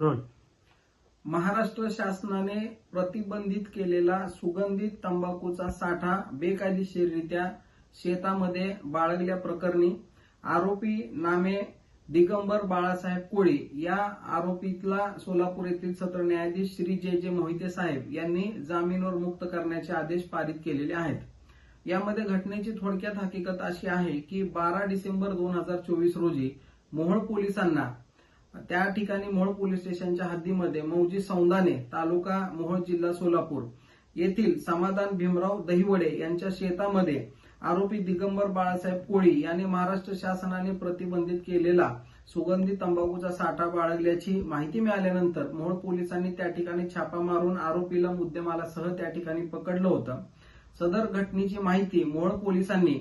महाराष्ट्र शासनाने प्रतिबंधित केलेला सुगंधित तंबाखूचा साठा बेकायदेशीररित्या शेतामध्ये बाळगल्याप्रकरणी आरोपी नामे दिगंबर बाळासाहेब कोळी या आरोपीतला सोलापूर येथील सत्र न्यायाधीश श्री जे जे मोहिते साहेब यांनी जामीनवर मुक्त करण्याचे आदेश पारित केलेले आहेत. यामध्ये घटनेची थोडक्यात हकीकत अशी आहे की बारा डिसेंबर दोन हजार चोवीस रोजी मोहोळ पोलिसांना त्या ठिकाणी मोहोळ पोलीस स्टेशनच्या हद्दीमध्ये मौजी सौंदाने तालुका मोहोळ जिल्हा सोलापूर येथील समाधान भीमराव दहिवडे यांच्या शेतामध्ये आरोपी दिगंबर बाळासाहेब कोळी यांनी महाराष्ट्र शासनाने प्रतिबंधित केलेला सुगंधी तंबाखूचा साठा बाळगल्याची माहिती मिळाल्यानंतर मोहोळ पोलिसांनी त्या ठिकाणी छापा मारून आरोपीला मुद्देमालासह त्या ठिकाणी पकडलं होतं. सदर घटनेची माहिती मोहोळ पोलिसांनी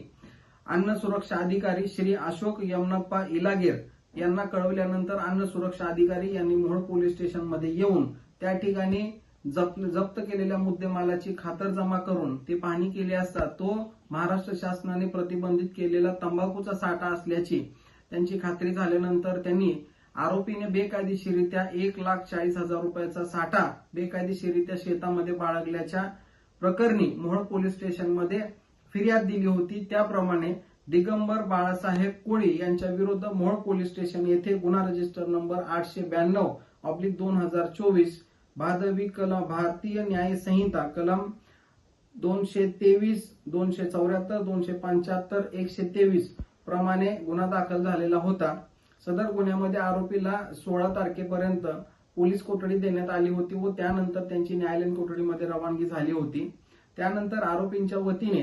अन्न सुरक्षा अधिकारी श्री अशोक यमनप्पा इलागेर यांना कळवल्यानंतर अन्न सुरक्षा अधिकारी यांनी मोहोळ पोलीस स्टेशनमध्ये येऊन त्या ठिकाणी जप्त जप्त केलेल्या मुद्देमालाची खातर जमा करून ते पाहणी केली असता तो महाराष्ट्र शासनाने प्रतिबंधित केलेला तंबाखूचा साठा असल्याची त्यांची खात्री झाल्यानंतर त्यांनी आरोपीने बेकायदेशीरित्या एक लाख चाळीस हजार रुपयाचा साठा बेकायदेशीरित्या शेतामध्ये बाळगल्याच्या प्रकरणी मोहोळ पोलीस स्टेशनमध्ये फिर्याद दिली होती. त्याप्रमाणे दिगंबर बाळासाहेब कोळी यांच्या विरुद्ध मोहोळ पोलीस स्टेशन येथे गुन्हा रजिस्टर नंबर आठशे ब्याण्णव ऑब्लिक दोन हजार चोवीस भादवी कलम भारतीय न्याय संहिता कलम दोनशे तेवीस दोनशे चौऱ्याहत्तर दोनशे पंच्याहत्तर एकशे तेवीस प्रमाणे गुन्हा दाखल झालेला होता. सदर गुन्ह्यामध्ये आरोपीला सोळा तारखेपर्यंत पोलीस कोठडी देण्यात आली होती व त्यानंतर त्यांची न्यायालयीन कोठडीमध्ये रवानगी झाली होती. त्यानंतर आरोपींच्या वतीने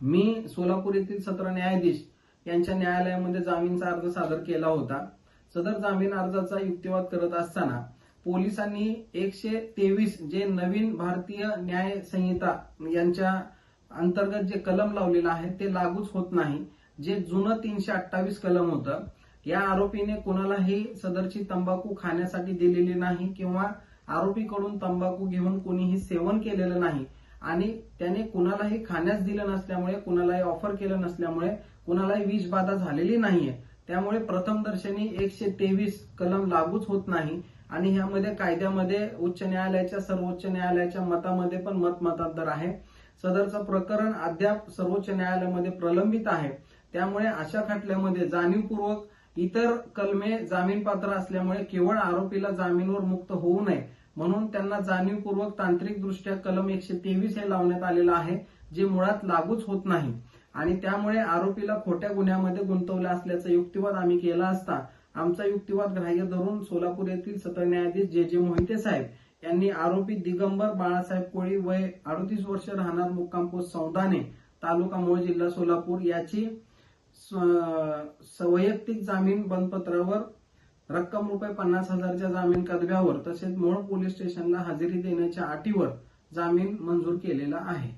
मी सोलापूर येथील सत्र न्यायाधीश यांच्या न्यायालयामध्ये जामीनचा अर्ज सादर केला होता. सदर जामीन अर्जाचा युक्तिवाद करत असताना पोलिसांनी एकशे तेवीस जे नवीन भारतीय न्याय संहिता यांच्या अंतर्गत जे कलम लावलेलं आहे ते लागूच होत नाही. जे जुनं तीनशे अठ्ठावीस कलम होतं या आरोपीने कुणालाही सदरची तंबाखू खाण्यासाठी दिलेली नाही किंवा आरोपीकडून तंबाखू घेऊन कोणीही सेवन केलेलं नाही. आणि त्याने कुणालाही खाण्यास दिलं नसल्यामुळे कुणालाही ऑफर केलं नसल्यामुळे कुणालाही विषबाधा झालेली नाहीये. त्यामुळे प्रथमदर्शनी एकशे तेवीस कलम लागूच होत नाही. आणि ह्यामध्ये कायद्यामध्ये उच्च न्यायालयाच्या सर्वोच्च न्यायालयाच्या मतामध्ये पण मत मतांतर आहे. सदरचं प्रकरण अद्याप सर्वोच्च न्यायालयामध्ये प्रलंबित आहे. त्यामुळे अशा खटल्यामध्ये जाणीवपूर्वक इतर कलमे जामीनपात्र असल्यामुळे केवळ आरोपीला जामीनवर मुक्त होऊ नये. म्हणून त्यांना जाणीवपूर्वक तांत्रिकदृष्ट्या कलम एकशे तेवीस हे लावण्यात आलेलं आहे जे मुळात लागूच होत नाही. आणि त्यामुळे आरोपीला खोट्या गुन्ह्यामध्ये गुंतवलं असल्याचा युक्तिवाद आम्ही केला असता आमचा युक्तिवाद ग्राह्य धरून सोलापूर येथील सत्र न्यायाधीश जे जे मोहिते साहेब यांनी आरोपी दिगंबर बाळासाहेब कोळी वय अडतीस वर्ष राहणार मुक्काम पोस्ट सौदाने तालुका मूळ जिल्हा सोलापूर याची वैयक्तिक जामीन बंदपत्रावर रक्कम रुपये पन्नास हजारच्या जामीन कदव्यावर तसेच मूळ पोलीस स्टेशनला हजेरी देण्याच्या अटीवर जामीन मंजूर केलेला आहे.